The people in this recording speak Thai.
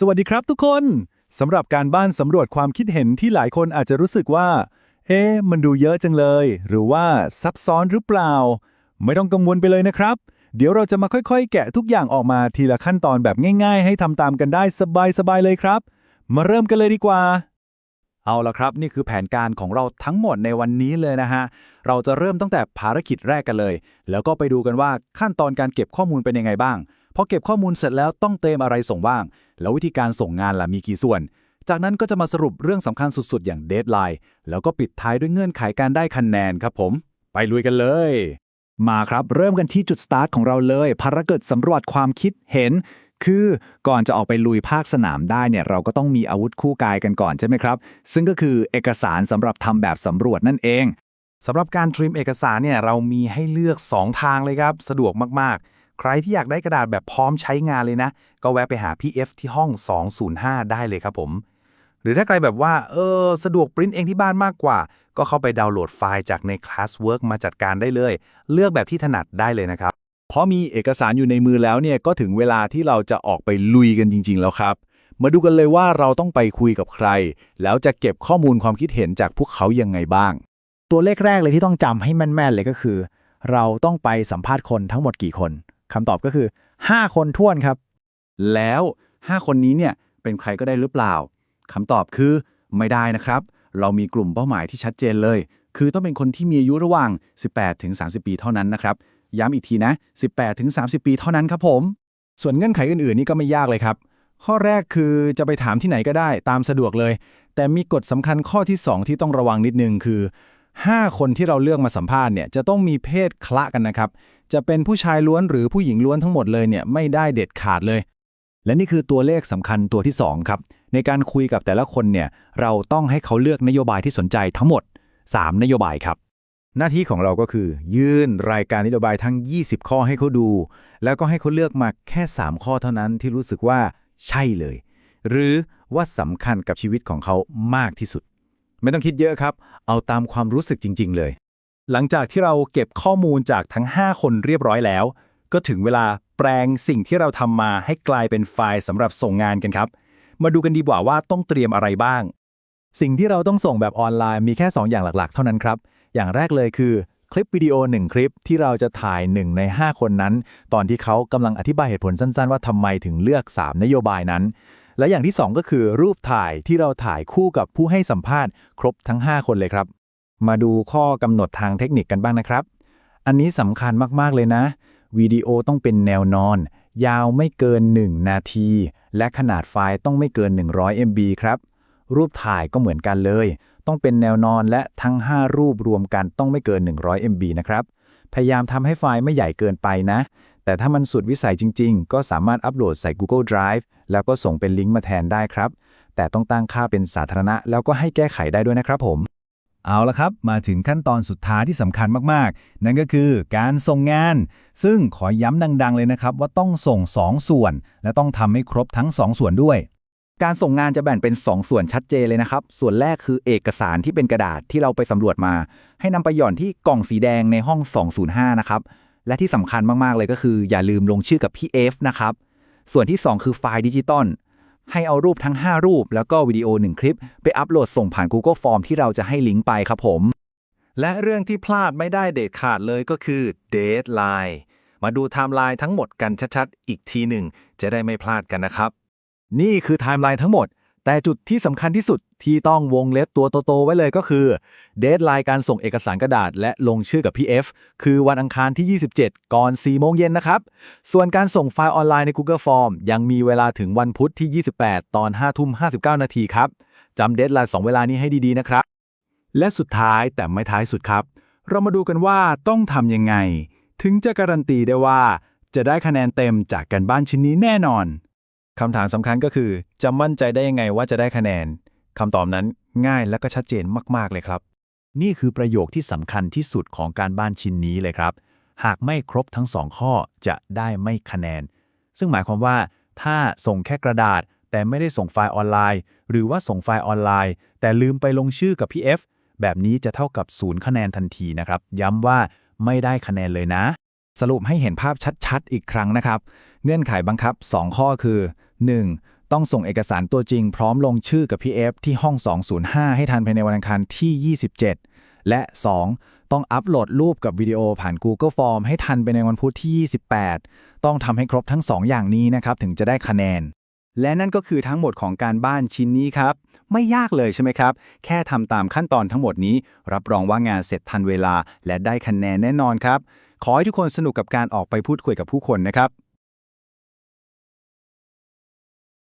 สวัสดีครับทุกคนสำหรับการบ้านสำรวจความคิดเห็นที่หลายคนอาจจะรู้สึกว่า เอ๊ะมันดูเยอะจังเลย หรือว่าซับซ้อนหรือเปล่า ไม่ต้องกังวลไปเลยนะครับ เดี๋ยวเราจะมาค่อยๆ แกะทุกอย่างออกมาทีละขั้นตอนแบบง่าย ๆ ให้ทำตามกันได้สบายๆเลยครับ มาเริ่มกันเลยดีกว่า เอาละครับ นี่คือแผนการของเราทั้งหมดในวันนี้เลยนะฮะเราจะเริ่มตั้งแต่ภารกิจแรกกันเลย แล้วก็ไปดูกันว่าขั้นตอนการเก็บข้อมูลเป็นยังไงบ้าง พอเก็บข้อมูลเสร็จแล้วต้องเติมอะไรส่งบ้าง แล้ววิธีการส่งงานล่ะมีกี่ส่วน จากนั้นก็จะมาสรุปเรื่องสำคัญสุดๆ อย่างเดทไลน์แล้วก็ปิดท้ายด้วยเงื่อนไขการได้คะแนนครับผม ไปลุยกันเลย มาครับเริ่มกันที่จุดสตาร์ทของเราเลย ภารกิจสำรวจความคิดเห็นคือก่อนจะออกไปลุยภาคสนามได้เนี่ยเราก็ต้องมีอาวุธคู่กายกันก่อนใช่ไหมครับ ซึ่งก็คือเอกสารสำหรับทำแบบสำรวจนั่นเองสำหรับการทริมเอกสารเนี่ยเรามีให้เลือก 2 ทางเลยครับ สะดวกมากๆ ใครที่อยากได้กระดาษแบบพร้อมใช้งานเลยนะ ก็แวะไปหาพี่ F ที่ห้อง 205 ได้เลยครับผม หรือถ้าใครแบบว่า เออ สะดวกปริ้นเองที่บ้านมากกว่า ก็เข้าไปดาวน์โหลดไฟล์จากใน Classwork มาจัดการได้เลย เลือกแบบที่ถนัดได้เลยนะครับ เพราะมีเอกสารอยู่ในมือแล้วเนี่ยก็ถึงเวลาที่เราจะออกไปลุยกันจริง ๆ แล้วครับ มาดูกันเลยว่าเราต้องไปคุยกับใคร แล้วจะเก็บข้อมูลความคิดเห็นจากพวกเขายังไงบ้าง ตัวเลขแรกเลยที่ต้องจำให้แม่นๆเลยก็คือ เราต้องไปสัมภาษณ์คนทั้งหมดกี่คน คำตอบก็คือ 5 คนท้วนครับ แล้ว 5 คนนี้เนี่ยเป็นใครก็ได้หรือเปล่าคำตอบคือไม่ได้นะครับ เรามีกลุ่มเป้าหมายที่ชัดเจนเลย คือต้องเป็นคนที่มีอายุระหว่าง 18ถึง30 ปีเท่านั้นนะครับ ย้ำอีกทีนะ 18ถึง30 ปีเท่านั้นครับผม ส่วนเงื่อนไขอื่นๆ นี่ก็ไม่ยากเลยครับ ข้อแรกคือจะไปถามที่ไหนก็ได้ตามสะดวกเลย แต่มีกฎสำคัญข้อที่ 2 ที่ต้องระวังนิดนึงคือ 5 คนที่เราเลือกมาสัมภาษณ์เนี่ยจะต้องมีเพศคละกันนะครับ จะเป็นผู้ชายล้วนหรือผู้หญิงล้วนทั้งหมดเลยเนี่ยไม่ได้เด็ดขาดเลย และนี่คือตัวเลขสำคัญตัวที่ 2 ครับ ในการคุยกับแต่ละคนเนี่ยเราต้องให้เขาเลือกนโยบายที่สนใจทั้งหมด 3 นโยบายครับ หน้าที่ของเราก็คือ ยื่นรายการนโยบายทั้ง 20 ข้อให้เขาดู แล้วก็ให้เขาเลือกมาแค่ 3 ข้อเท่านั้นที่รู้สึกว่าใช่เลย หรือว่าสำคัญกับชีวิตของเขามากที่สุด ไม่ต้องคิดเยอะครับ เอาตามความรู้สึกจริง ๆ เลย หลังจากที่เราเก็บข้อมูลจากทั้ง 5 คนเรียบร้อยแล้ว ก็ถึงเวลาแปลงสิ่งที่เราทำมาให้กลายเป็นไฟล์สำหรับส่งงานกันครับ มาดูกันดีกว่าว่าต้องเตรียมอะไรบ้าง สิ่งที่เราต้องส่งแบบออนไลน์มีแค่ 2 อย่างหลักๆ เท่านั้นครับ อย่างแรกเลยคือคลิปวิดีโอ 1 คลิปที่เราจะถ่าย 1 ใน 5 คนนั้น ตอนที่เขากำลังอธิบายเหตุผลสั้น ๆ ว่าทำไมถึงเลือก 3 นโยบายนั้น และอย่างที่ 2 ก็คือรูปถ่ายที่เราถ่ายคู่กับผู้ให้สัมภาษณ์ครบทั้ง 5 คนเลยครับ มาดูข้อกำหนดทางเทคนิคกันบ้างนะครับ อันนี้สำคัญมากๆเลยนะวิดีโอต้องเป็นแนวนอน ยาวไม่เกิน 1 นาที และขนาดไฟล์ต้องไม่เกิน 100 MB ครับ รูปถ่ายก็เหมือนกันเลย ต้องเป็นแนวนอนและทั้ง 5 รูปรวมกันต้องไม่เกิน 100 MB นะครับ พยายามทำให้ไฟล์ไม่ใหญ่เกินไปนะ แต่ถ้ามันสุดวิสัยจริง ๆ ก็สามารถอัปโหลดใส่ Google Drive แล้วก็ส่งเป็นลิงก์มาแทนได้ครับ แต่ต้องตั้งค่าเป็นสาธารณะ แล้วก็ให้แก้ไขได้ด้วยนะครับผม เอาละครับ มาถึงขั้นตอนสุดท้ายที่สำคัญมากๆ นั่นก็คือการส่งงาน ซึ่งขอย้ำดัง ๆ เลยนะครับ ว่าต้องส่ง 2 ส่วน และต้องทำให้ครบทั้ง 2 ส่วนด้วยการส่งงานจะแบ่งเป็น 2 ส่วนชัดเจนเลยนะครับ ส่วนแรกคือเอกสารที่เป็นกระดาษที่เราไปสำรวจมา ให้นำไปหย่อนที่กล่องสีแดงในห้อง 205 นะครับ และที่สำคัญมากๆเลยก็คืออย่าลืมลงชื่อกับพี่ F นะครับ ส่วนที่ 2 คือไฟล์ดิจิตอลให้เอารูปทั้ง 5 รูป แล้วก็วิดีโอ 1 คลิป ไปอัปโหลดส่งผ่าน Google Form ที่เราจะให้ลิงก์ไปครับผม และเรื่องที่พลาดไม่ได้เด็ดขาดเลยก็คือ Deadline มาดูไทม์ไลน์ทั้งหมดกันชัดๆ อีกทีหนึ่ง จะได้ไม่พลาดกันนะครับ นี่คือไทม์ไลน์ทั้งหมด แต่จุดที่สำคัญที่สุดที่ต้องวงเล็บตัวโตๆไว้เลยก็คือเดทไลน์การส่งเอกสารกระดาษและลงชื่อกับ PF คือวันอังคารที่ 27 ก่อน 4 โมงเย็นนะครับ ส่วนการส่งไฟล์ออนไลน์ใน Google Form ยังมีเวลาถึงวันพุธที่ 28 ตอน 5 ทุ่ม 59 นาทีครับจำเดทไลน์2 เวลานี้ให้ดีๆนะครับ และสุดท้ายแต่ไม่ท้ายสุดครับ เรามาดูกันว่าต้องทำยังไง ถึงจะการันตีได้ว่า จะได้คะแนนเต็มจากการบ้านชิ้นนี้แน่นอน คำถามสำคัญก็คือจะมั่นใจได้ยังไงว่าจะได้คะแนนคำตอบนั้นง่ายและก็ชัดเจนมากๆเลยครับ นี่คือประโยคที่สำคัญที่สุดของการบ้านชิ้นนี้เลยครับ หากไม่ครบทั้งสองข้อจะได้ไม่คะแนน ซึ่งหมายความว่าถ้าส่งแค่กระดาษ แต่ไม่ได้ส่งไฟล์ออนไลน์ หรือว่าส่งไฟล์ออนไลน์ แต่ลืมไปลงชื่อกับพี่ F แบบนี้จะเท่ากับศูนย์คะแนนทันทีนะครับ ย้ำว่าไม่ได้คะแนนเลยนะ สรุปให้เห็นภาพชัดๆ อีกครั้งนะครับ เงื่อนไขบังคับ 2 ข้อคือ 1. ต้องส่งเอกสารตัวจริงพร้อมลงชื่อกับพี่เอฟที่ห้อง 205 ให้ทันภายในวันอังคารที่ 27 และ 2. ต้องอัปโหลดรูปกับวิดีโอผ่าน Google Form ให้ทันไปในวันพุธที่ 28 ต้องทำให้ครบทั้ง 2 อย่างนี้นะครับถึงจะได้คะแนน และนั่นก็คือทั้งหมดของการบ้านชิ้นนี้ครับ ไม่ยากเลยใช่ไหมครับ แค่ทำตามขั้นตอนทั้งหมดนี้ รับรองว่างานเสร็จทันเวลา และได้คะแนนแน่นอนครับ ขอให้ทุกคนสนุกกับการออกไปพูดคุยกับผู้คนนะครับ